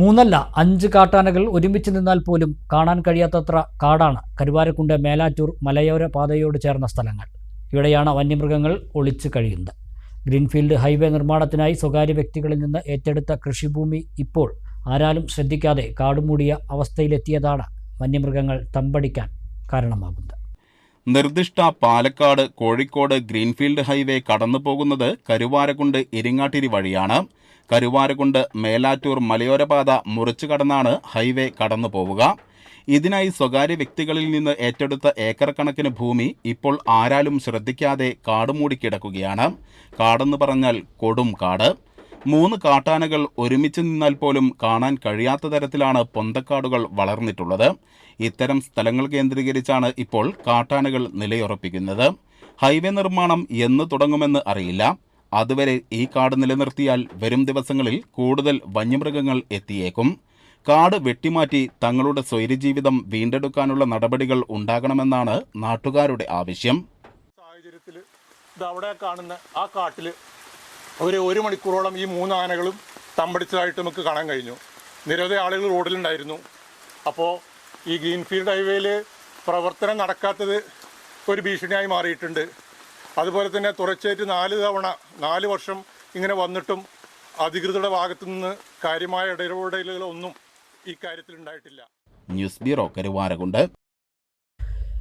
മൂന്നല്ല അഞ്ച് കാട്ടാനകൾ ഒരുമിച്ച് നിന്നാൽ പോലും കാണാൻ കഴിയാത്തത്ര കാടാണ് കരുവാരക്കുണ്ട് മേലാറ്റൂർ മലയോര പാതയോട് ചേർന്ന സ്ഥലങ്ങൾ. ഇവിടെയാണ് വന്യമൃഗങ്ങൾ ഒളിച്ചു കഴിയുന്നത്. ഗ്രീൻഫീൽഡ് ഹൈവേ നിർമ്മാണത്തിനായി സ്വകാര്യ വ്യക്തികളിൽ നിന്ന് ഏറ്റെടുത്ത കൃഷിഭൂമി ഇപ്പോൾ ആരാലും ശ്രദ്ധിക്കാതെ കാടുമൂടിയ അവസ്ഥയിലെത്തിയതാണ് വന്യമൃഗങ്ങൾ തമ്പടിക്കാൻ കാരണമാകുന്നത്. നിർദ്ദിഷ്ട പാലക്കാട് കോഴിക്കോട് ഗ്രീൻഫീൽഡ് ഹൈവേ കടന്നു പോകുന്നത് കരുവാരക്കുണ്ട് ഇരിങ്ങാട്ടിരി വഴിയാണ്. കരുവാരക്കുണ്ട് മേലാറ്റൂർ മലയോരപാത മുറിച്ചു കടന്നാണ് ഹൈവേ കടന്നു പോവുക ഇതിനായി സ്വകാര്യ വ്യക്തികളിൽ നിന്ന് ഏറ്റെടുത്ത ഏക്കർ കണക്കിന് ഭൂമി ഇപ്പോൾ ആരാലും ശ്രദ്ധിക്കാതെ കാടുമൂടി കിടക്കുകയാണ്. കാടെന്ന് പറഞ്ഞാൽ കൊടും കാട്. മൂന്ന് കാട്ടാനകൾ ഒരുമിച്ച് നിന്നാൽ പോലും കാണാൻ കഴിയാത്ത തരത്തിലാണ് പൊന്തക്കാടുകൾ വളർന്നിട്ടുള്ളത്. ഇത്തരം സ്ഥലങ്ങൾ കേന്ദ്രീകരിച്ചാണ് ഇപ്പോൾ കാട്ടാനകൾ നിലയുറപ്പിക്കുന്നത്. ഹൈവേ നിർമ്മാണം എന്ന് തുടങ്ങുമെന്ന് അറിയില്ല. അതുവരെ ഈ കാട് നിലനിർത്തിയാൽ വരും ദിവസങ്ങളിൽ കൂടുതൽ വന്യമൃഗങ്ങൾ എത്തിയേക്കും. കാട് വെട്ടിമാറ്റി തങ്ങളുടെ സ്വൈര്യജീവിതം വീണ്ടെടുക്കാനുള്ള നടപടികൾ ഉണ്ടാകണമെന്നാണ് നാട്ടുകാരുടെ ആവശ്യം. സാഹചര്യത്തിൽ അവിടെ കാണുന്ന ആ കാട്ടിൽ ഒരു ഒരു മണിക്കൂറോളം ഈ മൂന്ന് ആനകളും തമ്പടിച്ചതായിട്ട് നമുക്ക് കാണാൻ കഴിഞ്ഞു. നിരവധി ആളുകൾ റോഡിലുണ്ടായിരുന്നു. അപ്പോൾ ഈ ഗ്രീൻഫീൽഡ് ഹൈവേയിൽ പ്രവർത്തനം നടക്കാത്തത് ഒരു ഭീഷണിയായി മാറിയിട്ടുണ്ട്. അതുപോലെ തന്നെ തുടർച്ചയായിട്ട് നാല് തവണ നാല് വർഷം ഇങ്ങനെ വന്നിട്ടും അധികൃതരുടെ ഭാഗത്തു നിന്ന് കാര്യമായ ഇടപെടലുകളൊന്നും ഈ കാര്യത്തിൽ ഉണ്ടായിട്ടില്ല ന്യൂസ് ബ്യൂറോ കരുവാരകുണ്ട്.